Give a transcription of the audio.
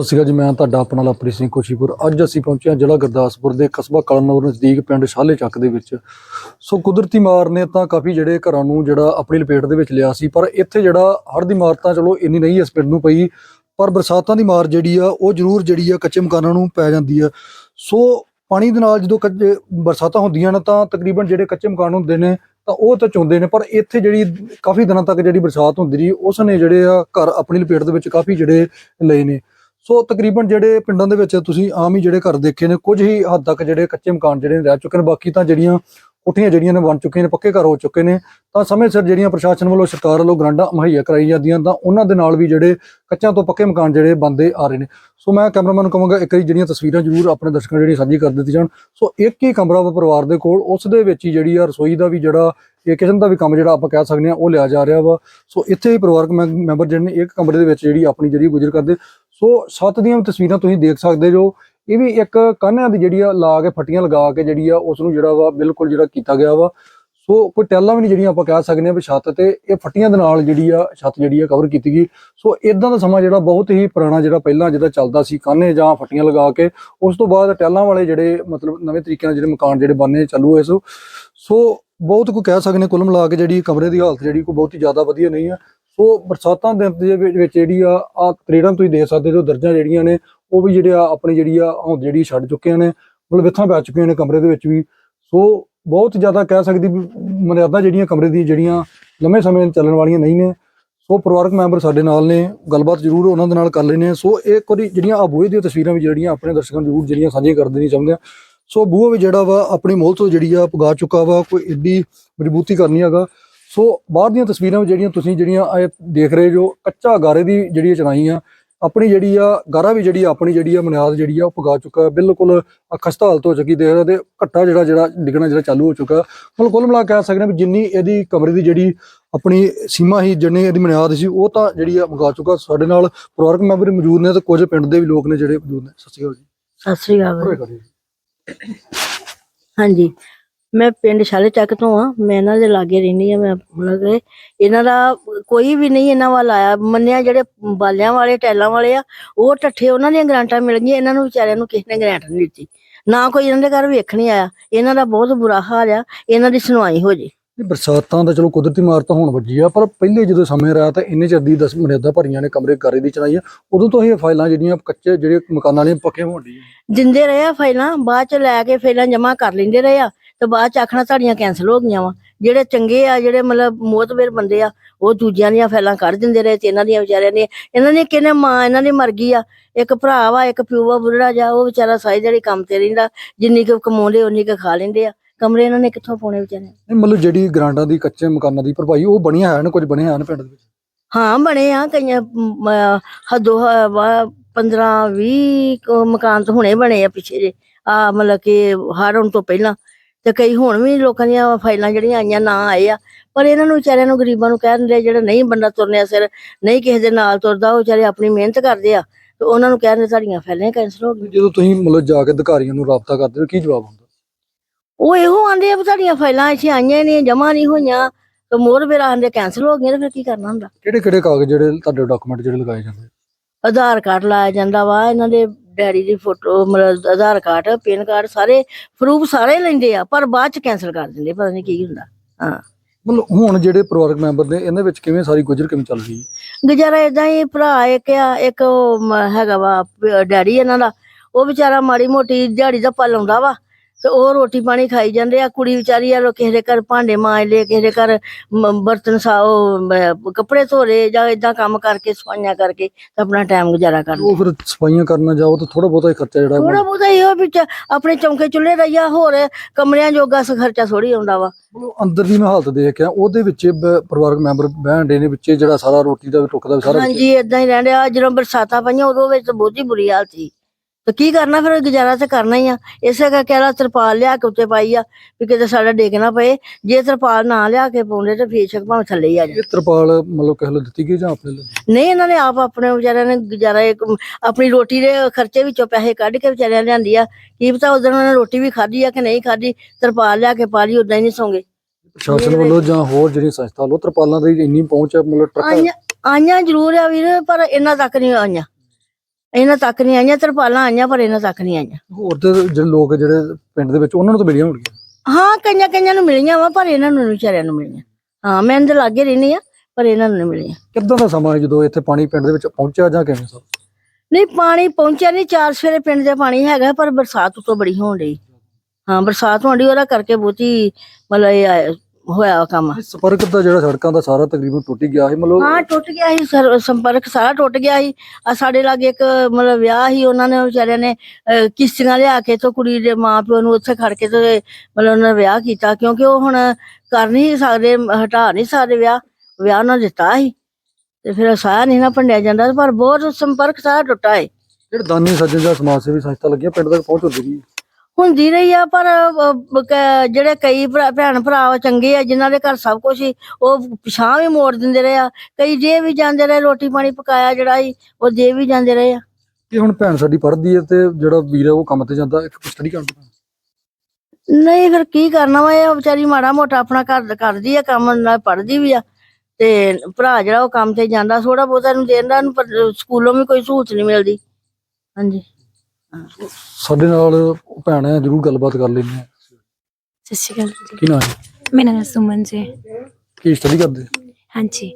ਸਤਿ ਸ਼੍ਰੀ ਅਕਾਲ ਜੀ, ਮੈਂ ਤੁਹਾਡਾ ਆਪਣਾ ਲਵਪ੍ਰੀਤ ਸਿੰਘ ਕੋਸ਼ੀਪੁਰ। ਅੱਜ ਅਸੀਂ ਪਹੁੰਚੇ ਹਾਂ ਜ਼ਿਲ੍ਹਾ ਗੁਰਦਾਸਪੁਰ ਦੇ ਕਸਬਾ ਕਲਨੌਰ ਨਜ਼ਦੀਕ, ਪਿੰਡ ਸ਼ਾਲੇ ਚੱਕ ਦੇ ਵਿੱਚ। ਸੋ ਕੁਦਰਤੀ ਮਾਰ ਨੇ ਤਾਂ ਕਾਫੀ ਜਿਹੜੇ ਘਰਾਂ ਨੂੰ ਜਿਹੜਾ ਆਪਣੀ ਲਪੇਟ ਦੇ ਵਿੱਚ ਲਿਆ ਸੀ, ਪਰ ਇੱਥੇ ਜਿਹੜਾ ਹੜ੍ਹ ਦੀ ਮਾਰ ਤਾਂ ਚਲੋ ਇੰਨੀ ਨਹੀਂ ਇਸ ਪਿੰਡ ਨੂੰ ਪਈ, ਪਰ ਬਰਸਾਤਾਂ ਦੀ ਮਾਰ ਜਿਹੜੀ ਆ, ਉਹ ਜ਼ਰੂਰ ਜਿਹੜੀ ਆ ਕੱਚੇ ਮਕਾਨਾਂ ਨੂੰ ਪੈ ਜਾਂਦੀ ਆ। ਸੋ ਪਾਣੀ ਦੇ ਨਾਲ ਜਦੋਂ ਕੱਚੇ ਬਰਸਾਤਾਂ ਹੁੰਦੀਆਂ ਨੇ, ਤਾਂ ਤਕਰੀਬਨ ਜਿਹੜੇ ਕੱਚੇ ਮਕਾਨ ਹੁੰਦੇ ਨੇ, ਤਾਂ ਉਹ ਤਾਂ ਚੁੰਦੇ ਨੇ, ਪਰ ਇੱਥੇ ਜਿਹੜੀ ਕਾਫੀ ਦਿਨਾਂ ਤੱਕ ਜਿਹੜੀ ਬਰਸਾਤ ਹੁੰਦੀ ਰਹੀ ਉਸ ਨੇ ਜਿਹੜੇ ਆ ਘਰ ਆਪਣੀ ਲਪੇਟ ਦੇ ਵਿੱਚ ਕਾਫੀ ਜਿਹੜੇ ਲਏ ਨੇ। ਸੋ ਤਕਰੀਬਨ ਜਿਹੜੇ ਪਿੰਡਾਂ ਦੇ ਵਿੱਚ ਤੁਸੀਂ ਆਮ ਹੀ ਜਿਹੜੇ ਘਰ ਦੇਖੇ ਨੇ, ਕੁਝ ਹੀ ਹੱਦ ਤੱਕ ਜਿਹੜੇ ਕੱਚੇ ਮਕਾਨ ਜਿਹੜੇ ਰਹਿ ਚੁੱਕੇ ਨੇ, ਬਾਕੀ ਤਾਂ ਜਿਹੜੀਆਂ ਕੋਠੀਆਂ ਜਿਹੜੀਆਂ ਨੇ ਬਣ ਚੁੱਕੀਆਂ ਨੇ, ਪੱਕੇ ਘਰ ਹੋ ਚੁੱਕੇ ਨੇ, ਤਾਂ ਸਮੇਂ ਸਿਰ ਜਿਹੜੀਆਂ ਪ੍ਰਸ਼ਾਸਨ ਵੱਲੋਂ ਸਰਕਾਰ ਵੱਲੋਂ ਗ੍ਰਾਂਟਾਂ ਮੁਹੱਈਆ ਕਰਾਈ ਜਾਂਦੀਆਂ ਤਾਂ ਉਹਨਾਂ ਦੇ ਨਾਲ ਵੀ ਜਿਹੜੇ ਕੱਚਿਆਂ ਤੋਂ ਪੱਕੇ ਮਕਾਨ ਜਿਹੜੇ ਬੰਦੇ ਆ ਰਹੇ ਨੇ। ਸੋ ਮੈਂ ਕੈਮਰਾਮੈਨ ਨੂੰ ਕਹਾਂਗਾ, ਇੱਕ ਵਾਰੀ ਜਿਹੜੀਆਂ ਤਸਵੀਰਾਂ ਜ਼ਰੂਰ ਆਪਣੇ ਦਰਸ਼ਕਾਂ ਜਿਹੜੀਆਂ ਸਾਂਝੀ ਕਰ ਦਿੱਤੀ ਜਾਣ। ਸੋ ਇੱਕ ਹੀ ਕਮਰਾ ਵਾ ਪਰਿਵਾਰ ਦੇ ਕੋਲ, ਉਸ ਦੇ ਵਿੱਚ ਹੀ ਜਿਹੜੀ ਆ ਰਸੋਈ ਦਾ ਵੀ ਜਿਹੜਾ ਇਹ ਕਿਚਨ ਦਾ ਵੀ ਕੰਮ ਜਿਹੜਾ ਆਪਾਂ ਕਹਿ ਸਕਦੇ ਹਾਂ, ਉਹ ਲਿਆ ਜਾ ਰਿਹਾ ਵਾ। ਸੋ ਇੱਥੇ ਹੀ ਪਰਿਵਾਰਕ ਮੈਂ- ਮੈਂਬਰ ਜਿਹੜੇ ਨੇ, ਇੱਕ ਕਮਰੇ ਦੇ ਵਿੱਚ ਜਿਹੜੀ ਆਪਣੀ ਜਿਹੜੀ ਗੁਜ਼ਰ ਕਰਦੇ ਸੋ ਛੱਤ ਦੀਆਂ ਤਸਵੀਰਾਂ ਤੁਸੀਂ ਦੇਖ ਸਕਦੇ ਜੋ, ਇਹ ਵੀ ਇੱਕ ਕਾਨਿਆਂ ਦੀ ਜਿਹੜੀ ਆ ਲਾ ਕੇ ਫੱਟੀਆਂ ਲਗਾ ਕੇ ਜਿਹੜੀ ਆ ਉਸ ਨੂੰ ਜਿਹੜਾ ਵਾ ਬਿਲਕੁਲ ਜਿਹੜਾ ਕੀਤਾ ਗਿਆ ਵਾ। ਸੋ ਕੋਈ ਟੈਲਾਂ ਵੀ ਨਹੀਂ ਜਿਹੜੀਆਂ ਆਪਾਂ ਕਹਿ ਸਕਦੇ ਹਾਂ ਵੀ ਛੱਤ ਤੇ, ਇਹ ਫੱਟੀਆਂ ਦੇ ਨਾਲ ਜਿਹੜੀ ਆ ਛੱਤ ਜਿਹੜੀ ਆ ਕਵਰ ਕੀਤੀ ਗਈ। ਸੋ ਇਦਾਂ ਦਾ ਸਮਾਂ ਜਿਹੜਾ ਬਹੁਤ ਹੀ ਪੁਰਾਣਾ ਜਿਹੜਾ ਪਹਿਲਾਂ ਜਿਹੜਾ ਚੱਲਦਾ ਸੀ, ਕਾਨੇ ਜਾਂ ਫੱਟੀਆਂ ਲਗਾ ਕੇ, ਉਸ ਤੋਂ ਬਾਅਦ ਟੈਲਾਂ ਵਾਲੇ ਜਿਹੜੇ ਮਤਲਬ ਨਵੇਂ ਤਰੀਕੇ ਨਾਲ ਜਿਹੜੇ ਮਕਾਨ ਜਿਹੜੇ ਬਣਨੇ ਚਾਲੂ ਹੋਏ ਸੋ ਸੋ ਬਹੁਤ ਕੋਈ ਕਹਿ ਸਕਦੇ ਕੁੱਲ ਮਿਲਾ ਕੇ ਜਿਹੜੀ ਕਮਰੇ ਦੀ ਹਾਲਤ ਜਿਹੜੀ ਕੋਈ ਬਹੁਤ ਹੀ ਜ਼ਿਆਦਾ ਵਧੀਆ ਨਹੀਂ ਆ। ਸੋ ਬਰਸਾਤਾਂ ਦੇ ਦੇ ਵਿੱਚ ਜਿਹੜੀ ਆ ਆ ਤਰੇੜਾਂ ਤੁਸੀਂ ਦੇਖ ਸਕਦੇ ਜੋ ਦਰਜਾਂ ਜਿਹੜੀਆਂ ਨੇ, ਉਹ ਵੀ ਜਿਹੜੇ ਆ ਆਪਣੀ ਜਿਹੜੀ ਆ ਹੌਂਦ ਜਿਹੜੀ ਛੱਡ ਚੁੱਕੀਆਂ ਨੇ, ਮਤਲਬ ਵਿੱਥਾਂ ਪੈ ਚੁੱਕੀਆਂ ਨੇ ਕਮਰੇ ਦੇ ਵਿੱਚ ਵੀ। ਸੋ ਬਹੁਤ ਜ਼ਿਆਦਾ ਕਹਿ ਸਕਦੀ ਵੀ ਮਰਿਆਦਾ ਜਿਹੜੀਆਂ ਕਮਰੇ ਦੀ ਜਿਹੜੀਆਂ ਲੰਮੇ ਸਮੇਂ ਚੱਲਣ ਵਾਲੀਆਂ ਨਹੀਂ ਨੇ। ਸੋ ਪਰਿਵਾਰਕ ਮੈਂਬਰ ਸਾਡੇ ਨਾਲ ਨੇ, ਗੱਲਬਾਤ ਜ਼ਰੂਰ ਉਹਨਾਂ ਦੇ ਨਾਲ ਕਰ ਲੈਣੇ ਆ ਸੋ ਇਹ ਕੋਈ ਜਿਹੜੀਆਂ ਆ ਬੂਹੇ ਦੀਆਂ ਤਸਵੀਰਾਂ ਵੀ ਜਿਹੜੀਆਂ ਆਪਣੇ ਦਰਸ਼ਕਾਂ ਨੂੰ ਜ਼ਰੂਰ ਜਿਹੜੀਆਂ ਸਾਂਝੀਆਂ ਕਰ ਦੇਣੀ ਚਾਹੁੰਦੇ ਆ ਸੋ ਬੂਹਾ ਵੀ ਜਿਹੜਾ ਵਾ, ਆਪਣੀ ਮੋਹਲ ਤੋਂ ਜਿਹੜੀ ਆ, ਪੁਗਾ ਚੁੱਕਾ ਵਾ, ਕੋਈ ਏਡੀ ਮਜ਼ਬੂਤੀ ਕਰਨੀ ਹੈਗਾ। ਸੋ ਬਾਹਰ ਦੀਆਂ ਤਸਵੀਰਾਂ ਜਿਹੜੀਆਂ ਤੁਸੀਂ ਜਿਹੜੀਆਂ ਦੇਖ ਰਹੇ ਜੋ ਕੱਚਾ ਗਾਰੇ ਦੀ ਜਿਹੜੀ ਚਣਾਈ ਆ ਆਪਣੀ ਜਿਹੜੀ ਆ ਗਾਰਾ ਵੀ ਜਿਹੜੀ ਆ ਆਪਣੀ ਜਿਹੜੀ ਆ ਬੁਨਿਆਦ ਜਿਹੜੀ ਆ ਉਹ ਪੁਗਾ ਚੁੱਕਾ। ਬਿਲਕੁਲ ਖਸਤਾ ਹਾਲਤ ਹੋ ਚੁੱਕੀ ਦੇਖ ਰਹੇ ਤੇ ਘੱਟਾ ਜਿਹੜਾ ਜਿਹੜਾ ਡਿੱਗਣਾ ਜਿਹੜਾ ਚਾਲੂ ਹੋ ਚੁੱਕਾ। ਮਤਲਬ ਕੁੱਲ ਮਿਲਾ ਕਹਿ ਸਕਦੇ ਹਾਂ ਵੀ ਜਿੰਨੀ ਇਹਦੀ ਕਮਰੇ ਦੀ ਜਿਹੜੀ ਆਪਣੀ ਸੀਮਾ ਹੀ ਜਿੰਨੀ ਇਹਦੀ ਬੁਨਿਆਦ ਸੀ ਉਹ ਤਾਂ ਜਿਹੜੀ ਆ ਮੁਕਾ ਚੁੱਕਾ। ਸਾਡੇ ਨਾਲ ਪਰਿਵਾਰਕ ਮੈਂਬਰ ਮੌਜੂਦ ਨੇ ਤੇ ਕੁਝ ਪਿੰਡ ਦੇ ਵੀ ਲੋਕ ਨੇ ਜਿਹੜੇ ਮੌਜੂਦ ਨੇ। ਸਤਿ ਸ਼੍ਰੀ ਅਕਾਲ ਜੀ। ਸਤਿ ਸ੍ਰੀ ਅਕਾਲ। ਹਾਂਜੀ। ਮੈਂ ਪਿੰਡ ਸ਼ਾਲੇ ਚੱਕ ਤੋਂ ਆ ਮੈਂ ਇਹਨਾਂ ਦੇ ਲਾਗੇ ਰਹਿੰਦੀ ਆ ਮੈਂ ਕਿ। ਇਹਨਾਂ ਦਾ ਕੋਈ ਵੀ ਨਹੀਂ ਇਹਨਾਂ ਵੱਲ ਆਇਆ। ਮੰਨਿਆ ਜਿਹੜੇ ਬਾਲਿਆਂ ਵਾਲੇ ਟੈਲਾਂ ਵਾਲੇ ਆ ਉਹ ਟੱਠੇ ਉਹਨਾਂ ਦੀਆਂ ਗ੍ਰਾਂਟਾਂ ਮਿਲ ਗਈਆਂ ਇਹਨਾਂ ਨੂੰ ਵਿਚਾਰਿਆਂ ਨੂੰ ਕਿਸੇ ਨੇ ਗ੍ਰਾਂਟ ਨਹੀਂ ਦਿੱਤੀ। ਨਾ ਕੋਈ ਇਹਨਾਂ ਦੇ ਘਰ ਵੇਖਣ ਹੀ ਆਇਆ। ਇਹਨਾਂ ਦਾ ਬਹੁਤ ਬੁਰਾ ਹਾਲ ਆ। ਇਹਨਾਂ ਦੀ ਸੁਣਵਾਈ ਹੋ ਜੇ। ਬਰਸਾਤਾਂ ਦਾ ਚਲੋ ਕੁਦਰਤੀ ਮਾਰ ਤਾਂ ਹੋਣ ਵੱਜੀ ਆ ਪਰ ਪਹਿਲੇ ਜਦੋਂ ਸਮੇਂ ਰਿਹਾ ਤਾਂ ਇੰਨੇ ਚਿਰ ਦੀ 10 ਮਰਿਆਦਾ ਭਰੀਆਂ ਨੇ ਕਮਰੇ ਗਾਰੇ ਦੀ ਚੜਾਈ ਆ ਉਦੋਂ ਤੋਂ ਇਹ ਫਾਈਲਾਂ ਜਿਹੜੀਆਂ ਕੱਚੇ ਜਿਹੜੇ ਮਕਾਨਾਂ ਵਾਲੀਆਂ ਪੱਕੇ ਹੋਣ ਡੀਆਂ ਦਿੰਦੇ ਰਹੇ ਆ ਫਾਈਲਾਂ ਬਾਅਦ ਚ ਲੈ ਕੇ ਫਾਈਲਾਂ ਜਮ੍ਹਾਂ ਕਰ ਲੈਂਦੇ ਰਹੇ ਆ। ਤੇ ਬਾਅਦ ਚ ਆਖਣਾ ਤੁਹਾਡੀਆਂ ਕੈਨਸਲ ਹੋ ਗਈਆਂ ਵਾ। ਜਿਹੜੇ ਚੰਗੇ ਆ ਜਿਹੜੇ ਮਤਲਬ ਮੋਤਬਰ ਬੰਦੇ ਆ ਉਹ ਦੂਜਿਆਂ ਦੀਆਂ ਫਾਈਲਾਂ ਕੱਢ ਦਿੰਦੇ ਰਹੇ ਤੇ ਇਹਨਾਂ ਦੀਆਂ ਵਿਚਾਰਿਆਂ ਦੀਆਂ। ਇਹਨਾਂ ਨੇ ਕਿਹਨੇ ਮਾਂ ਇਹਨਾਂ ਦੀ ਮਰ ਗਈ ਆ। ਇੱਕ ਭਰਾ ਵਾ ਇੱਕ ਪਿਓ ਵਾ ਬੁੱਢਾ ਜਾ ਉਹ ਵਿਚਾਰਾ ਸਾਰੀ ਜਿਹੜੀ ਕੰਮ ਤੇ ਰਹਿੰਦਾ। ਜਿੰਨੀ ਕੁ ਕਮਾਉਂਦੇ ਉਨੀ ਕੁ ਖਾ ਲੈਂਦੇ ਆ। ਕਮਰੇ ਇਹਨਾਂ ਨੇ ਕਿੱਥੋਂ ਪਾਉਣੇ ਵਿਚਾਰੇ ਮਤਲਬ ਜਿਹੜੀ ਗ੍ਰਾਂਟਾਂ ਦੀ ਕੱਚੇ ਮਕਾਨਾਂ ਦੀ ਭਰਪਾਈ ਉਹ ਬਣੀਆਂ ਹਨ ਕੁਝ ਬਣਿਆ ਹਨ ਪਿੰਡ ਦੇ ਵਿੱਚ? ਹਾਂ ਬਣੇ ਆ। ਕਈਆਂ ਹੱਦੋਂ 15 20 ਮਕਾਨ ਤਾਂ ਹੁਣੇ ਬਣੇ ਆ ਪਿੱਛੇ ਜੇ ਆ ਮਤਲਬ ਕਿ ਹਰ ਹੁਣ ਤੋਂ ਪਹਿਲਾਂ। ਤੇ ਕਈ ਹੁਣ ਵੀ ਲੋਕਾਂ ਦੀਆਂ ਫਾਈਲਾਂ ਜਿਹੜੀਆਂ ਆਈਆਂ ਨਾ ਆਏ ਆ ਪਰ ਇਹਨਾਂ ਨੂੰ ਵਿਚਾਰਿਆਂ ਨੂੰ ਗਰੀਬਾਂ ਨੂੰ ਕਹਿ ਦਿੰਦੇ ਜਿਹੜਾ ਨਹੀਂ ਬੰਦਾ ਤੁਰਨਿਆ ਸਿਰ ਨਹੀਂ ਕਿਸੇ ਦੇ ਨਾਲ ਤੁਰਦਾ ਉਹ ਵਿਚਾਰੇ ਆਪਣੀ ਮਿਹਨਤ ਕਰਦੇ ਆ ਤੇ ਉਹਨਾਂ ਨੂੰ ਕਹਿੰਦੇ ਤੁਹਾਡੀਆਂ ਫਾਈਲਾਂ ਕੈਂਸਲ ਹੋ ਗਈਆਂ। ਜਦੋਂ ਤੁਸੀਂ ਮਤਲਬ ਜਾ ਕੇ ਅਧਿਕਾਰੀਆਂ ਨੂੰ ਰਾਬਤਾ ਕਰਦੇ ਹੋ ਕੀ ਜਵਾਬ ਹੁੰਦਾ? ਉਹ ਇਹੋ ਆਂਦੇ ਆ ਵੀ ਤੁਹਾਡੀਆਂ ਫਾਈਲਾਂ ਇੱਥੇ ਆਈਆਂ ਨਹੀਂ ਜਮਾ ਨਹੀਂ ਹੋਈਆਂ ਤੇ ਮੋਰ ਵੇਰਾ ਆਂਦੇ ਕੈਂਸਲ ਹੋ ਗਈਆਂ ਤੇ ਫਿਰ ਕੀ ਕਰਨਾ ਹੁੰਦਾ? ਕਿਹੜੇ ਕਿਹੜੇ ਕਾਗਜ਼ ਜਿਹੜੇ ਤੁਹਾਡੇ ਡਾਕੂਮੈਂਟ ਜਿਹੜੇ ਲਗਾਏ ਜਾਂਦੇ? ਆਧਾਰ ਕਾਰਡ ਲਾਇਆ ਜਾਂਦਾ ਵਾ ਇਹਨਾਂ ਦੇ ਡੈਡੀ ਦੀ ਫੋਟੋ ਮਤਲਬ ਆਧਾਰ ਕਾਰਡ ਪੈਨ ਕਾਰਡ ਸਾਰੇ ਪ੍ਰੂਫ ਸਾਰੇ ਲੈਂਦੇ ਆ ਪਰ ਬਾਅਦ ਚ ਕੈਨਸਲ ਕਰ ਦਿੰਦੇ ਪਤਾ ਨਹੀਂ ਕੀ ਹੁੰਦਾ ਹਾਂ। ਮਤਲਬ ਹੁਣ ਜਿਹੜੇ ਪਰਿਵਾਰਕ ਮੈਂਬਰ ਨੇ ਇਹਨਾਂ ਵਿੱਚ ਕਿਵੇਂ ਸਾਰੀ ਗੁਜ਼ਰ ਕਿਵੇਂ ਚੱਲ ਰਹੀ ਹੈ? ਗੁਜ਼ਾਰਾ ਇਦਾਂ ਹੀ ਭਰਾ ਇੱਕ ਆ ਇੱਕ ਉਹ ਮ- ਹੈਗਾ ਵਾ ਪ- ਡੈਡੀ ਇਹਨਾਂ ਦਾ ਉਹ ਵਿਚਾਰਾ ਮਾੜੀ ਮੋਟੀ ਦਿਹਾੜੀ ਦਾ ਪਲ ਆਉਂਦਾ ਵਾ ਤੇ ਉਹ ਰੋਟੀ ਪਾਣੀ ਖਾਈ ਜਾਂਦੇ ਆ। ਕੁੜੀ ਵਿਚਾਰੀ ਆ ਲੋ ਕਿਸੇ ਦੇ ਘਰ ਭਾਂਡੇ ਮਾਂਜ ਲਏ ਕਿਸੇ ਦੇ ਘਰ ਮ- ਬਰਤਨ ਸਾਓ ਕੱਪੜੇ ਧੋ ਲਏ ਜਾਂ ਇਦਾਂ ਕੰਮ ਕਰਕੇ ਸਫਾਈਆਂ ਕਰਕੇ ਤੇ ਆਪਣਾ ਟਾਈਮ ਗੁਜ਼ਾਰਾ ਕਰਦੇ। ਉਹ ਫਿਰ ਸਫਾਈਆਂ ਕਰਨ ਜਾਓ ਤਾਂ ਥੋੜਾ ਬਹੁਤਾ ਹੀ ਖਰਚਾ ਜਿਹੜਾ ਥੋੜਾ ਬਹੁਤਾ ਇਹੋ ਵਿੱਚ ਆਪਣੇ ਚੌਂਕੇ ਚੁੱਲ੍ਹੇ ਰਹੀਆ ਹੋਰ ਕਮਰਿਆਂ ਜੋਗਾ ਸ ਖਰਚਾ ਥੋੜੀ ਆਉਂਦਾ ਵਾ। ਅੰਦਰ ਦੀ ਮੈਂ ਹਾਲਤ ਦੇਖ ਕੇ ਆਇਆ, ਉਹਦੇ ਵਿੱਚ ਬ- ਪਰਿਵਾਰਕ ਮੈਂਬਰ ਬਹਿਣ ਡੇ ਨੇ ਵਿੱਚ ਜਿਹੜਾ ਸਾਰਾ ਰੋਟੀ ਦਾ ਵੀ ਸਾਰਾ ਵਿੱਚ। ਹਾਂਜੀ ਇਦਾਂ ਹੀ ਰਹਿੰਦੇ ਆ। ਜਦੋਂ ਬਰਸਾਤਾਂ ਪਈਆਂ ਉਦੋਂ ਵਿੱਚ ਬਹੁਤੀ ਬੁਰੀ ਹਾਲਤ ਸੀ। ਤੇ ਕੀ ਕਰਨਾ ਫਿਰ ਗੁਜ਼ਾਰਾ ਤੇ ਕਰਨਾ ਹੀ ਆ। ਇਸੇ ਕਰਕੇ ਇਹਦਾ ਤਰਪਾਲ ਲਿਆ ਕੇ ਉੱਤੇ ਪਾਈ ਆ ਵੀ ਕਿਤੇ ਸਾਡਾ ਡਿੱਗ ਨਾ ਪਏ। ਜੇ ਤਰਪਾਲ ਨਾ ਲਿਆ ਕੇ ਪਾਉਂਦੇ ਤੇ ਫੇਰ ਸ਼ੱਕ ਭਾਵੇਂ ਥੱਲੇ ਹੀ ਆ ਜਾ ਇਹ ਤਰਪਾਲ ਮਤਲਬ ਕਿਸੇ ਨੂੰ ਦਿੱਤੀ ਗਈ ਜਾਂ ਆਪਣੇ ਲਈ? ਨਹੀਂ ਇਹਨਾਂ ਨੇ ਆਪ ਆਪਣੇ ਵਿਚਾਰਿਆਂ ਨੇ ਗੁਜ਼ਾਰਾ ਇੱਕ ਆਪਣੀ ਰੋਟੀ ਦੇ ਖਰਚੇ ਵਿੱਚੋਂ ਪੈਸੇ ਕੱਢ ਕੇ ਵਿਚਾਰਿਆਂ ਲਿਆਂਦੀ ਆ। ਕੀ ਪਤਾ ਉਦੋਂ ਉਹਨਾਂ ਨੇ ਰੋਟੀ ਵੀ ਖਾਧੀ ਆ ਕਿ ਨਹੀਂ ਖਾਧੀ ਤਰਪਾਲ ਲਿਆ ਕੇ ਪਾ ਲਈ ਉਦਾਂ ਹੀ ਨਹੀਂ ਸੌਂਗੇ। ਪ੍ਰਸ਼ਾਸਨ ਵੱਲੋਂ ਜਾਂ ਹੋਰ ਜਿਹੜੀ ਸੰਸਥਾ ਵੱਲੋਂ ਤਰਪਾਲਾਂ ਦੀ ਇੰਨੀ ਪਹੁੰਚ ਹੈ ਮਤਲਬ ਟਰੱਕਾਂ ਆਈਆਂ ਆਈਆਂ ਜ਼ਰੂਰ ਆ ਵੀਰ ਪਰ ਇਹਨਾਂ ਤੱਕ ਨਹੀਂ ਆਈਆਂ। ਇਹਨਾਂ ਤੱਕ ਨਹੀਂ ਆਈਆਂ ਤਰਪਾਲਾਂ ਆਈਆਂ ਪਰ ਇਹਨਾਂ ਤੱਕ ਨਹੀਂ ਆਈਆਂ। ਹੋਰ ਤੇ ਜਿਹੜੇ ਲੋਕ ਜਿਹੜੇ ਪਿੰਡ ਦੇ ਵਿੱਚ ਉਹਨਾਂ ਨੂੰ ਤਾਂ ਮਿਲੀਆਂ ਹੋਣਗੀਆਂ? ਹਾਂ ਕਈਆਂ ਕਈਆਂ ਨੂੰ ਮਿਲੀਆਂ ਵਾ ਪਰ ਇਹਨਾਂ ਨੂੰ ਨੀ ਵਿਚਾਰਿਆਂ ਨੂੰ ਮਿਲੀਆਂ। ਹਾਂ ਮੈਂ ਇਹਦੇ ਲਾਗੇ ਰਹਿੰਦੀ ਆ ਪਰ ਇਹਨਾਂ ਨੂੰ ਨਹੀਂ ਮਿਲੀਆਂ। ਕਿੱਦਾਂ ਦਾ ਸਮਾਂ ਹੈ ਜਦੋਂ ਇੱਥੇ ਪਾਣੀ ਪਿੰਡ ਦੇ ਵਿੱਚ ਪਹੁੰਚਿਆ ਜਾਂ ਕਿਵੇਂ ਸਭ ਨਹੀਂ ਪਾਣੀ ਪਹੁੰਚਿਆ ਨਹੀਂ ਚਾਰ ਸਵੇਰੇ ਪਿੰਡ ਦੇ ਪਾਣੀ ਹੈਗਾ ਪਰ ਬਰਸਾਤ ਉਤੋਂ ਬੜੀ ਹੋਣ ਡਈ। ਹਾਂ ਬਰਸਾਤ ਹੋਣ ਡਈ ਉਹਦਾ ਕਰਕੇ ਬਹੁਤੀ ਮਤਲਬ ਇਹ ਆਇਆ- ਹੋਇਆ ਕੰਮ। ਸੰਪਰਕ ਦਾ ਜਿਹੜਾ ਸੜਕਾਂ ਦਾ ਸਾਰਾ ਤਕਰੀਬਨ ਟੁੱਟ ਗਿਆ ਹੈ ਮਤਲਬ ਹਾਂ ਟੁੱਟ ਗਿਆ ਸੀ ਸਰ- ਸੰਪਰਕ ਸਾਰਾ ਟੁੱਟ ਗਿਆ ਸੀ। ਆ ਸਾਡੇ ਲਾਗੇ ਇੱਕ ਮਤਲਬ ਵਿਆਹ ਸੀ ਉਹਨਾਂ ਨੇ ਵਿਚਾਰਿਆਂ ਨੇ ਅਹ, ਕਿਸ਼ਤੀਆਂ ਲਿਆ ਕੇ ਤੋਂ ਕੁੜੀ ਦੇ ਮਾਪਿਓ ਨੂੰ ਉੱਥੇ ਖੜ ਕੇ ਤੇ ਮਤਲਬ ਉਹਨਾਂ ਨੇ ਵਿਆਹ ਕੀਤਾ ਕਿਉਂਕਿ ਉਹ ਹੁਣ ਕਰ ਨਹੀਂ ਸਕਦੇ ਹਟਾ ਨਹੀਂ ਸਕਦੇ ਵਿਆਹ। ਵਿਆਹ ਉਹਨਾਂ ਨੇ ਦਿੱਤਾ ਸੀ। ਤੇ ਫਿਰ ਸਾਰਾ ਨਹੀਂ ਨਾ ਭੰਡਿਆ ਜਾਂਦਾ ਪਰ ਬਹੁਤ ਸੰਪਰਕ ਸਾਰਾ ਟੁੱਟਾ ਹੈ ਜਿਹੜੇ ਦਾਨੀ ਸੱਜਣ ਜਾਂ ਸਮਾਜ ਸੇਵੀ ਸੰਸਥਾ ਲੱਗੀਆਂ ਪਿੰਡ ਤੱਕ ਪਹੁੰਚ ਹੁੰਦੀ ਰਹੀ ਹੁੰਦੀ ਰਹੀ ਆ ਪਰ ਅਹ, ਬ- ਕ- ਜਿਹੜੇ ਕਈ ਭਰਾ- ਭੈਣ ਭਰਾ ਚੰਗੇ ਆ ਜਿਨ੍ਹਾਂ ਦੇ ਘਰ ਸਭ ਕੁਝ ਸੀ ਉਹ ਪਿਛਾਂ ਵੀ ਮੋੜ ਦਿੰਦੇ ਰਹੇ ਆ। ਕਈ ਜੇ ਵੀ ਜਾਂਦੇ ਰਹੇ ਰੋਟੀ ਪਾਣੀ ਪਕਾਇਆ ਜਿਹੜਾ ਸੀ ਉਹ ਦੇ ਵੀ ਜਾਂਦੇ ਰਹੇ ਆ। ਕਿ ਹੁਣ ਭੈਣ ਸਾਡੀ ਪੜ੍ਹਦੀ ਹੈ ਤੇ ਜਿਹੜਾ ਵੀਰ ਹੈ ਉਹ ਕੰਮ ਤੇ ਜਾਂਦਾ ਇੱਕ ਸਟੱਡੀ ਕਰਦਾ? ਨਹੀਂ ਫਿਰ ਕੀ ਕਰਨਾ ਵਾ ਇਹ ਵਿਚਾਰੀ ਮਾੜਾ ਮੋਟਾ ਆਪਣਾ ਘਰ ਕਰਦੀ ਆ ਕੰਮ ਨਾਲ ਪੜ੍ਹਦੀ ਵੀ ਆ। ਤੇ ਭਰਾ ਜਿਹੜਾ ਉਹ ਕੰਮ ਤੇ ਜਾਂਦਾ ਥੋੜਾ ਬਹੁਤਾ ਨੂੰ ਦੇਂਦਾ ਉਹਨੂੰ ਪਰ ਸਕੂਲੋਂ ਵੀ ਕੋਈ ਸਹੂਲਤ ਨਹੀਂ ਮਿਲਦੀ। ਹਾਂਜੀ। ਸਾਡੇ ਨਾਲ ਭੈਣ ਹੈ ਜਰੂਰ ਗੱਲਬਾਤ ਕਰ ਲੈਂਦੇ ਹਾਂ। ਸਤਿ ਸ਼੍ਰੀ ਅਕਾਲ ਜੀ। ਕੀ ਨਾਮ ਹੈ? ਮੇਰਾ ਨਾਮ ਸੁਮਨ ਜੀ। ਕੀ ਸਟੱਡੀ ਕਰਦੇ? ਹਾਂਜੀ।